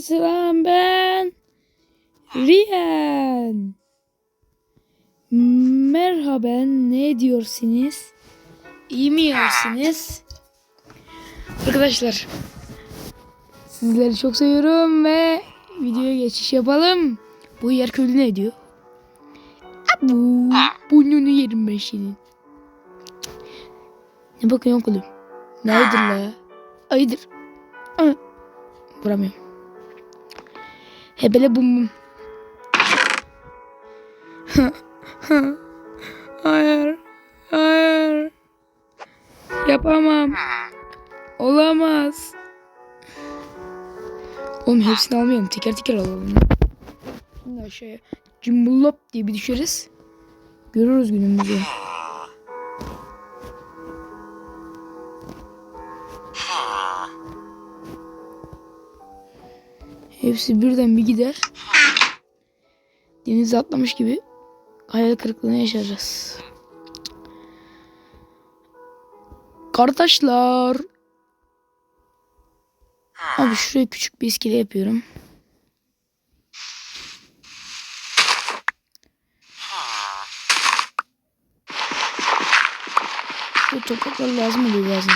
Selam ben Riyan. Merhaba ne diyorsunuz? İyi mi yiyorsunuz? Arkadaşlar sizleri çok seviyorum ve videoya geçiş yapalım. Bu yer köylü ne diyor? Abu, burnunu yerim ben. Ne bakıyorsun oğlum? Nedir la? Ayıdır. Vuramıyorum. Hebele bum bum. hayır. Hayır. Yapamam. Olamaz. Oğlum hepsini almayalım. Teker teker alalım. Şimdi aşağıya cumbullop diye bir düşeriz. Görürüz günümüzü. Hepsi birden bir gider. Denize atlamış gibi hayal kırıklığına yaşayacağız. Kardeşler. Abi şuraya küçük bir iskele yapıyorum. Bu topraklar lazım oluyor bazen.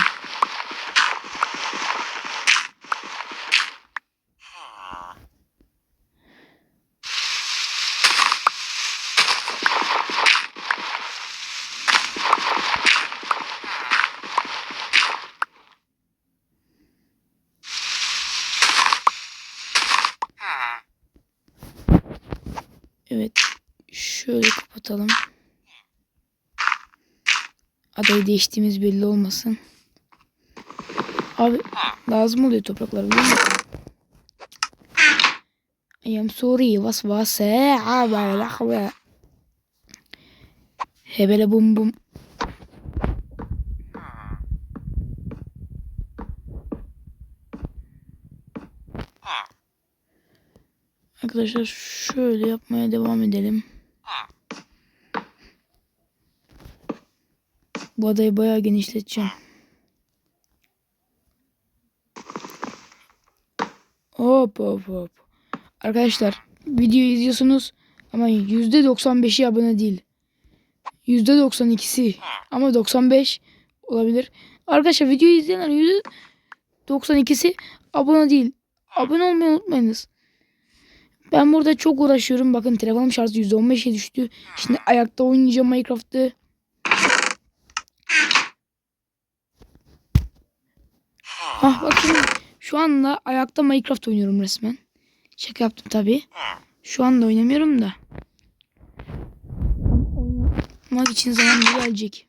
Evet. Kapatalım. Adayı değiştiğimiz belli olmasın. Abi lazım oluyor topraklar biliyor musun? I am sorry was was. Hebele bum bum. Arkadaşlar şöyle yapmaya devam edelim. Bu adayı bayağı genişleteceğim. Hop hop hop. Arkadaşlar videoyu izliyorsunuz ama %95'i abone değil. %92'si ama 95 olabilir. Arkadaşlar videoyu izleyenler %92'si abone değil. Abone olmayı unutmayınız. Ben burada çok uğraşıyorum. Bakın telefonum şarjı %15'e düştü. Şimdi ayakta oynayacağım Minecraft'ı. Ah bakın şu anda ayakta Minecraft oynuyorum resmen. Şaka yaptım tabi. Şu anda oynamıyorum da. Oynamak için zaman gelecek.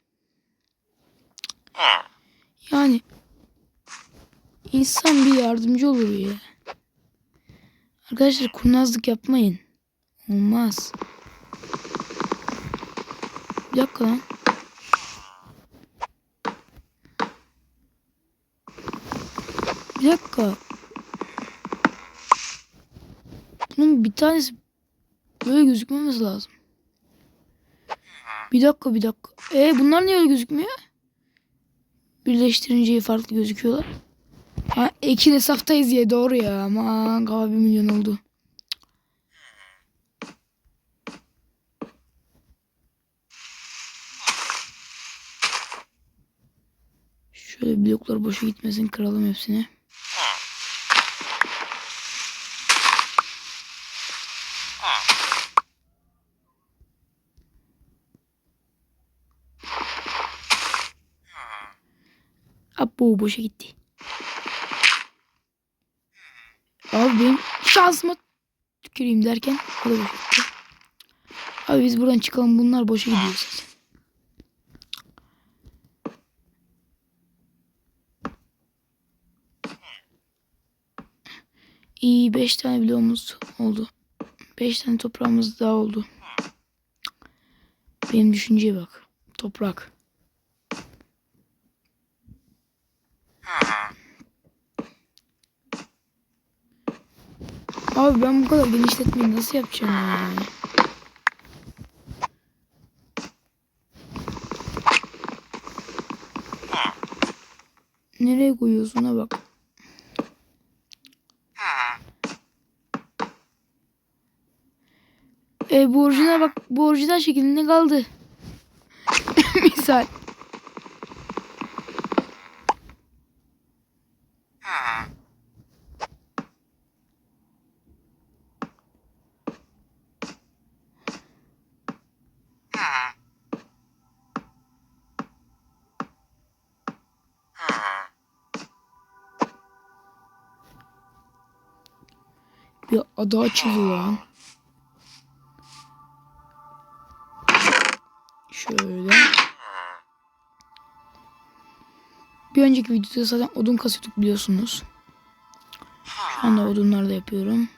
Yani insan bir yardımcı olur ya. Arkadaşlar kurnazlık yapmayın. Olmaz. Bir dakika lan. Bir dakika. Bunun bir tanesi böyle gözükmemesi lazım. Bir dakika bir dakika. E bunlar niye öyle gözükmüyor? Birleştirince farklı gözüküyorlar. Ha Ekin hesaftayız ya doğru ya. Aman kava bir milyon oldu. Şöyle bloklar boşa gitmesin kıralım hepsini. Abo boşa gitti. Abi benim şansıma tüküreyim derken o da boşa gitti. Abi biz buradan çıkalım bunlar boşa gidiyor zaten. İyi 5 tane bloğumuz oldu. 5 tane toprağımız daha oldu. Benim düşünceye bak. Toprak. Abi ben bu kadar genişletmeyi nasıl yapacağım ya? Nereye koyuyorsun ha bak. E bu orijinal bak bu orijinal şeklinde kaldı. Misal. Ada açıldı lan. Şöyle. Bir önceki videoda zaten odun kasıyorduk biliyorsunuz. Şu anda odunlar da yapıyorum.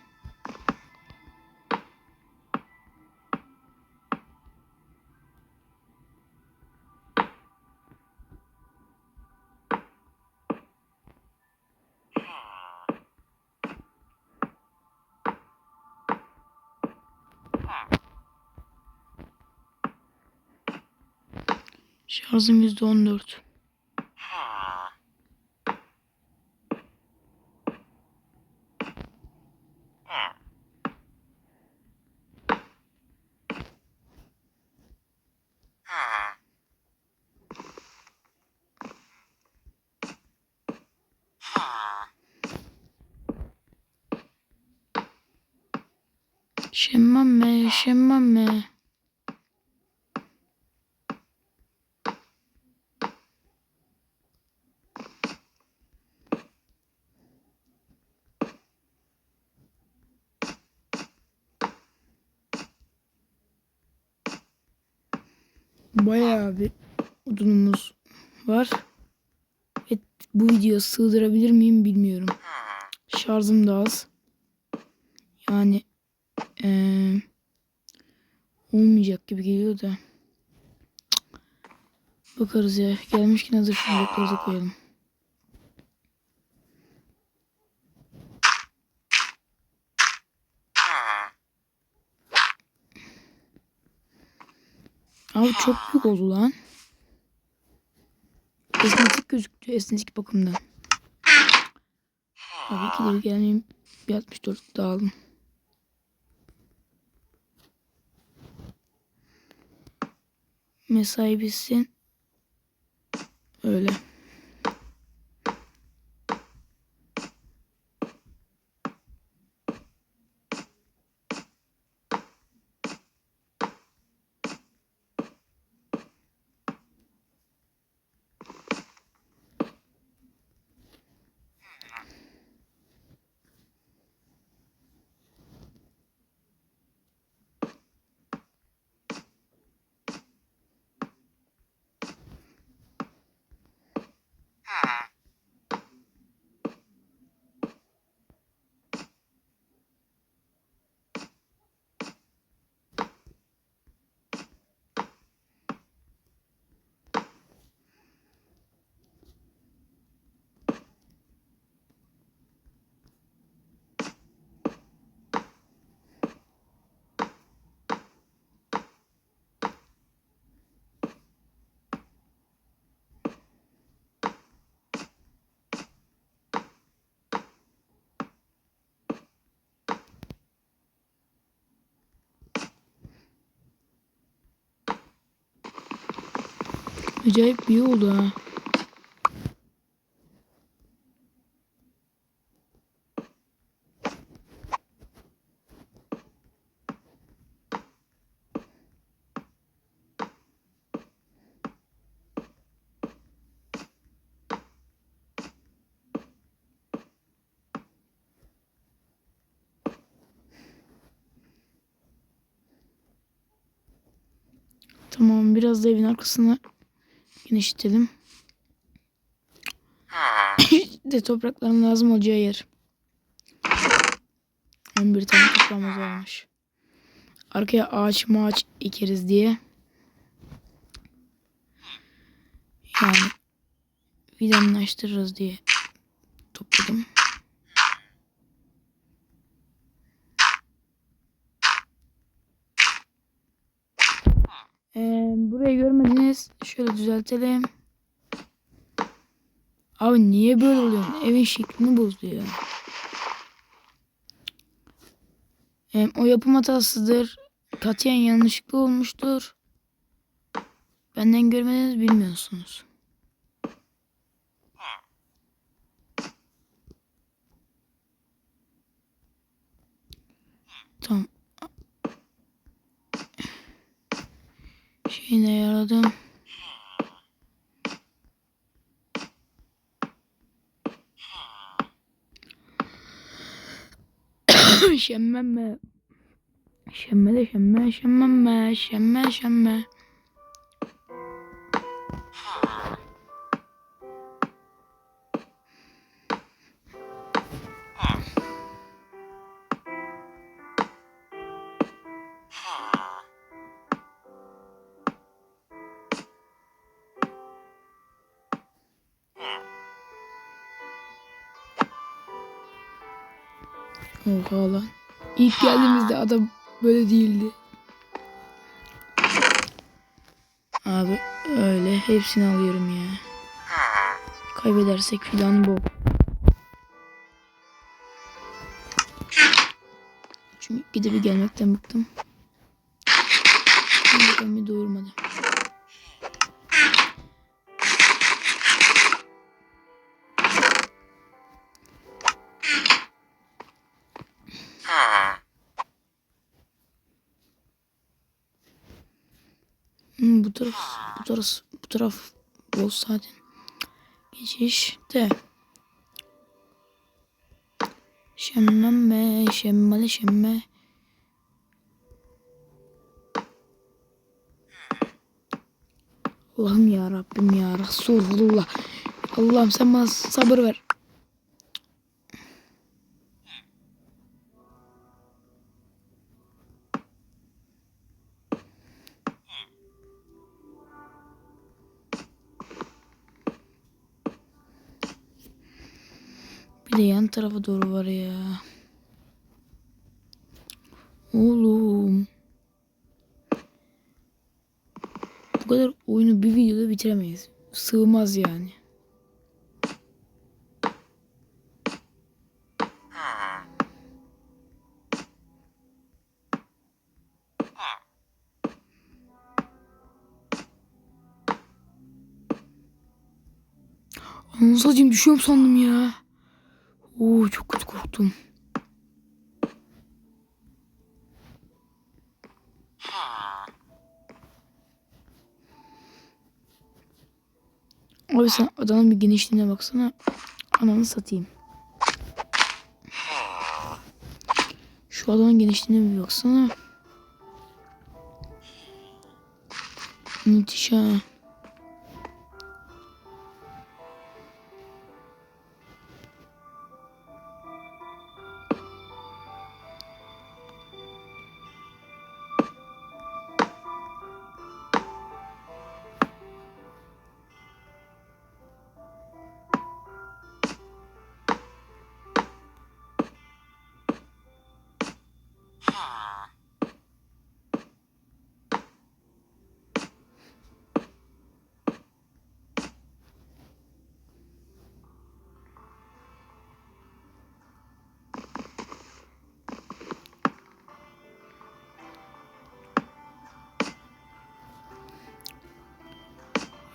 Şarjım %14. Bayağı bir odunumuz var. Ve bu videoya sığdırabilir miyim bilmiyorum. Şarjım da az. Yani eee, olmayacak gibi geliyor da. Bakarız ya. Gelmişken hazır şu blokları da koyalım. Abi çok büyük oldu lan. Esnetik gözüktü esnetik bakımdan. Abi iki de bir gelmeyeyim. Bir 64 daha aldım. Mesai bitsin. Öyle. Acayip iyi oldu ha. Tamam biraz da evin arkasına genişletelim. de toprakların lazım olacağı yer. 11 tane toprağımız varmış. Arkaya ağaç mağaç ekeriz diye. Yani fidanlaştırırız diye Burayı görmediniz. Şöyle düzeltelim. Abi niye böyle oluyor? Evin şeklini bozdu ya. O yapım hatasıdır. katiyen yanlışlıkla olmuştur. Benden görmediniz bilmiyorsunuz. Tamam. Şeyine yaradım. Şemmeme. Şemme de şemme, şemmeme, şemme, şemme. Oha lan. İlk geldiğimizde adam böyle değildi. Abi öyle hepsini alıyorum ya. Kaybedersek filan bu. Çünkü gidip gelmekten bıktım. Bakalım bir doğurmadı. Hmm, bu taraf, bu taraf, bu taraf boş zaten. Geçiş de. Şemmeme, şemmale şemme. Allah'ım ya Rabbim ya Resulullah. Allah'ım sen bana sabır ver. Tarafa doğru var ya. Oğlum. Bu kadar oyunu bir videoda bitiremeyiz. Sığmaz yani. Anasını satayım düşüyorum sandım ya. Oo çok kötü korktum. Abi sen adanın bir genişliğine baksana. Ananı satayım. Şu adanın genişliğine bir baksana. Müthiş ha.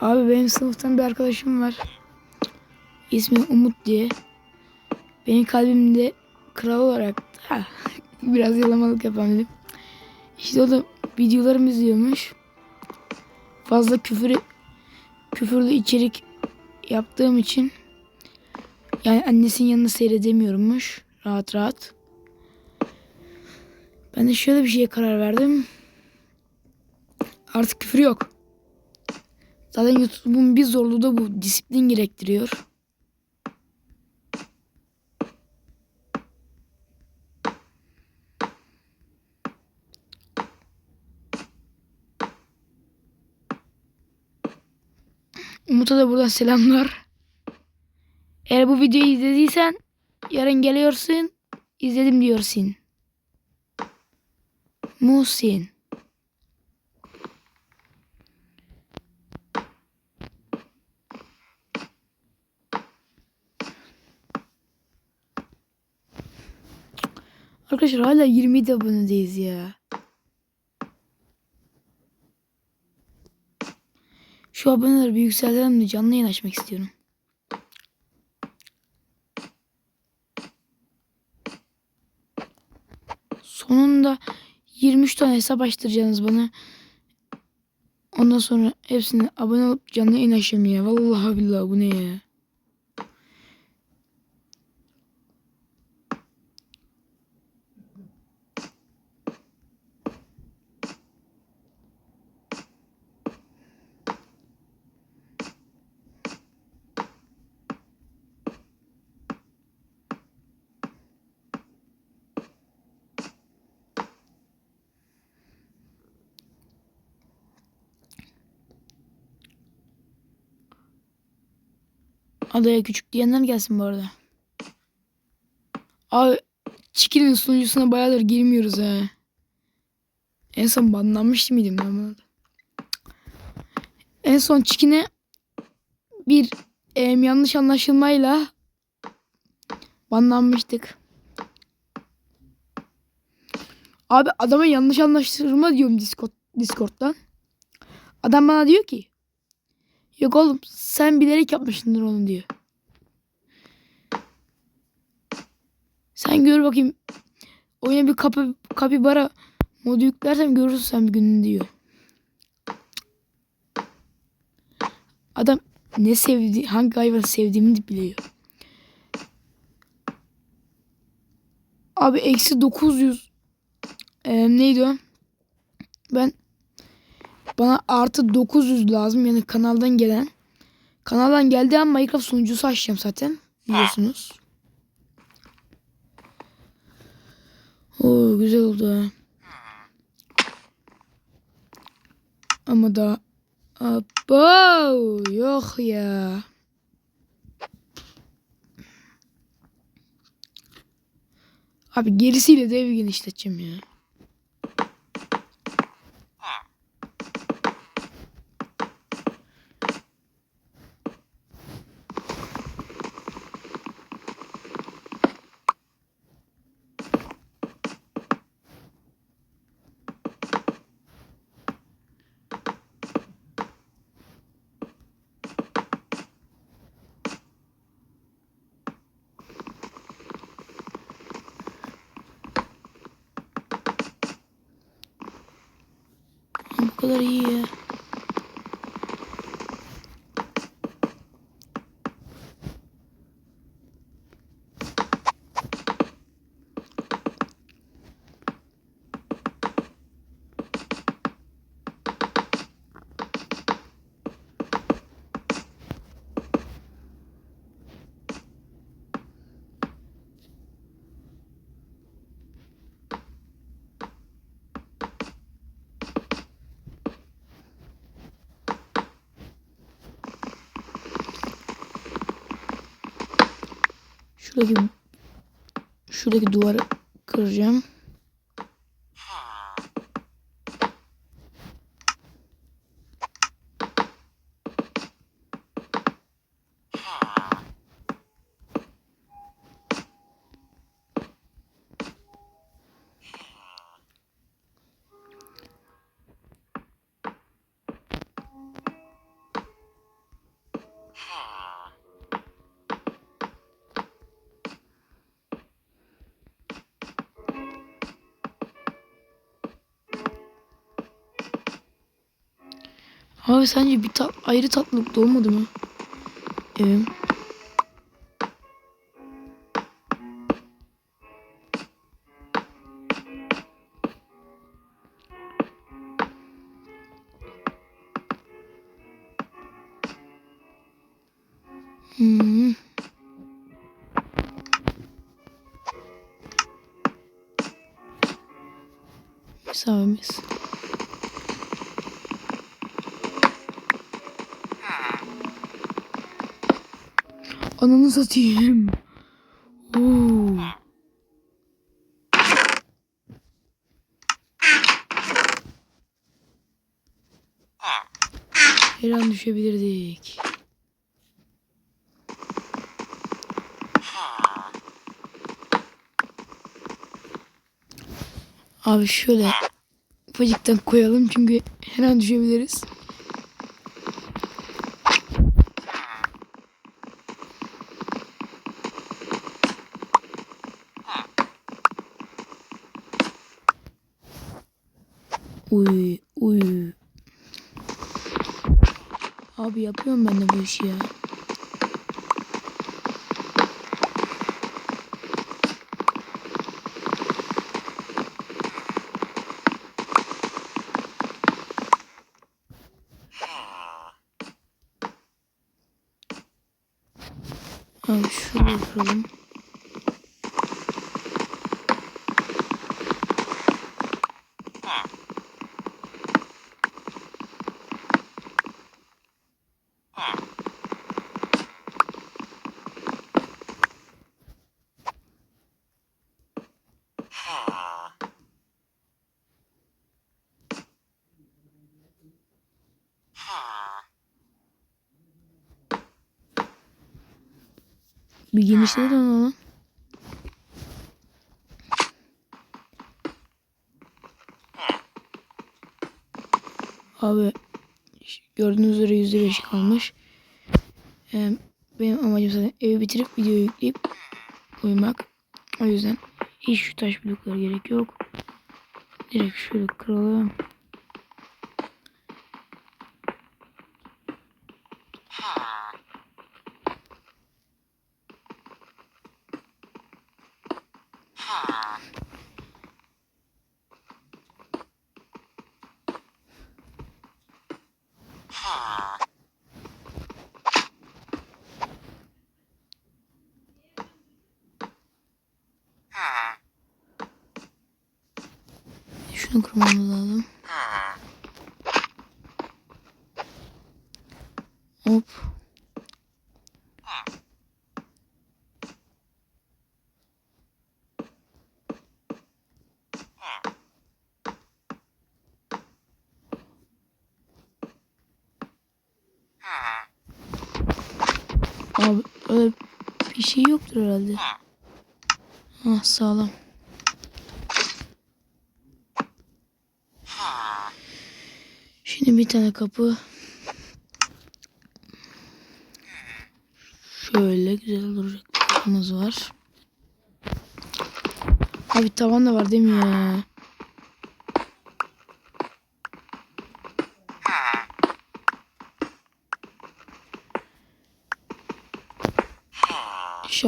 Abi benim sınıftan bir arkadaşım var. İsmi Umut diye. Benim kalbimde kral olarak da biraz yalamalık yapan dedim. İşte o da videolarımı izliyormuş. Fazla küfür küfürlü içerik yaptığım için yani annesinin yanında seyredemiyormuş rahat rahat. Ben de şöyle bir şeye karar verdim. Artık küfür yok. Zaten YouTube'un bir zorluğu da bu. Disiplin gerektiriyor. Umut'a da buradan selamlar. Eğer bu videoyu izlediysen yarın geliyorsun. izledim diyorsun. Muhsin. Arkadaşlar hala 20 27 abonedeyiz ya. Şu aboneleri bir yükseltelim de canlı yayın açmak istiyorum. Sonunda 23 tane hesap açtıracaksınız bana. Ondan sonra hepsini abone olup canlı yayın açayım ya. Vallahi billahi bu ne ya. Adaya küçük diyenler gelsin bu arada. Abi Çiki'nin sunucusuna bayağıdır girmiyoruz ha. En son banlanmış mıydım ben buna? En son Çikin'e bir em, yanlış anlaşılmayla banlanmıştık. Abi adama yanlış anlaşılma diyorum Discord, Discord'dan. Adam bana diyor ki Yok oğlum sen bilerek yapmışsındır onu diyor. Sen gör bakayım. Oyuna bir kapı, kapibara modu yüklersem görürsün sen bir gününü diyor. Adam ne sevdi, hangi hayvanı sevdiğimi de biliyor. Abi eksi 900 Ee, neydi o? Ben bana artı 900 lazım yani kanaldan gelen. Kanaldan geldiği an Minecraft sunucusu açacağım zaten. Biliyorsunuz. Oo güzel oldu. Ama da Abo yok ya. Abi gerisiyle de evi genişleteceğim ya. Bu kadar iyi ya. Şuradaki şuradaki duvarı kıracağım. Abi sence bir tat, ayrı tatlılık da olmadı mı? Evet. Ananı satayım. Oo. Her an düşebilirdik. Abi şöyle ufacıktan koyalım çünkü her an düşebiliriz. Abi yapıyorum ben de bu işi ya. Abi şöyle yapalım. Bir genişlet onu lan. Abi gördüğünüz üzere yüzde beş kalmış. Ee, benim amacım zaten evi bitirip videoyu yükleyip uyumak. O yüzden hiç şu taş bloklara gerek yok. Direkt şöyle kıralım. Şunu kırmamız lazım. Hop. Abi öyle bir şey yoktur herhalde. Ah sağlam. Şimdi bir tane kapı. Şöyle güzel duracak kapımız var. Abi tavan da var değil mi ya?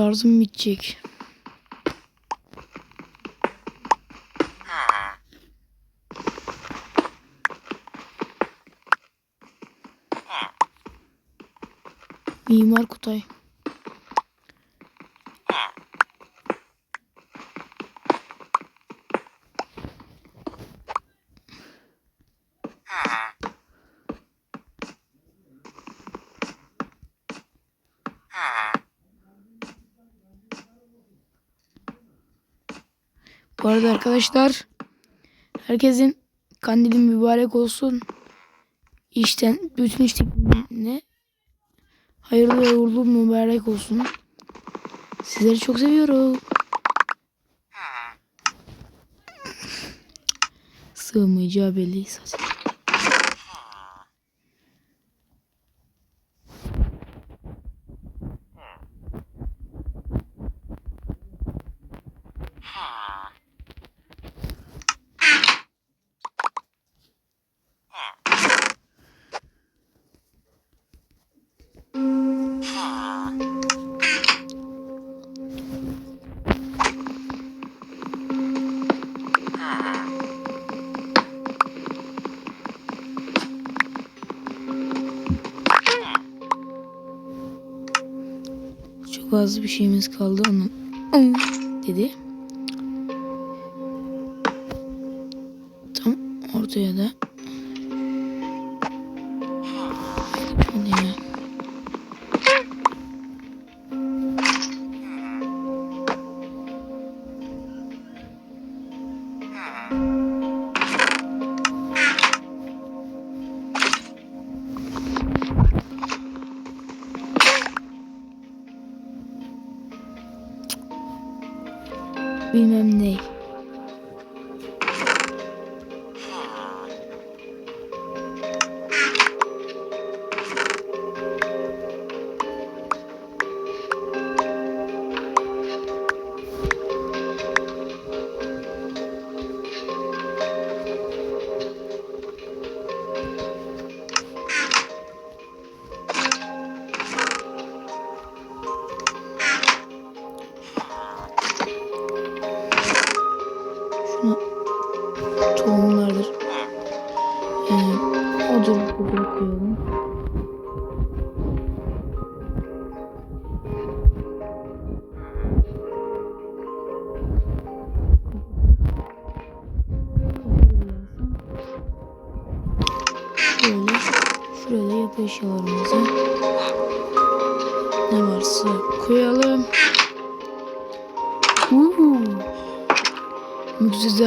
Şarjım bitecek. Mimar Kutay. Bu arada arkadaşlar herkesin kandili mübarek olsun. İşten bütün işlerine hayırlı ve uğurlu mübarek olsun. Sizleri çok seviyorum. Sığmayacağı belli zaten. Az bir şeyimiz kaldı onun. dedi. Tam ortaya da. Bilmem ne. 嗯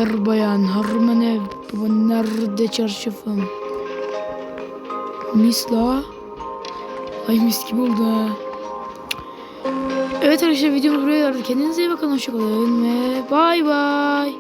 Müczezer bayan harmane baba nerede çarşafım? Mis la. Ay mis gibi oldu ha. Evet arkadaşlar videomuz buraya vardı. Kendinize iyi bakın. Hoşçakalın ve bay bay.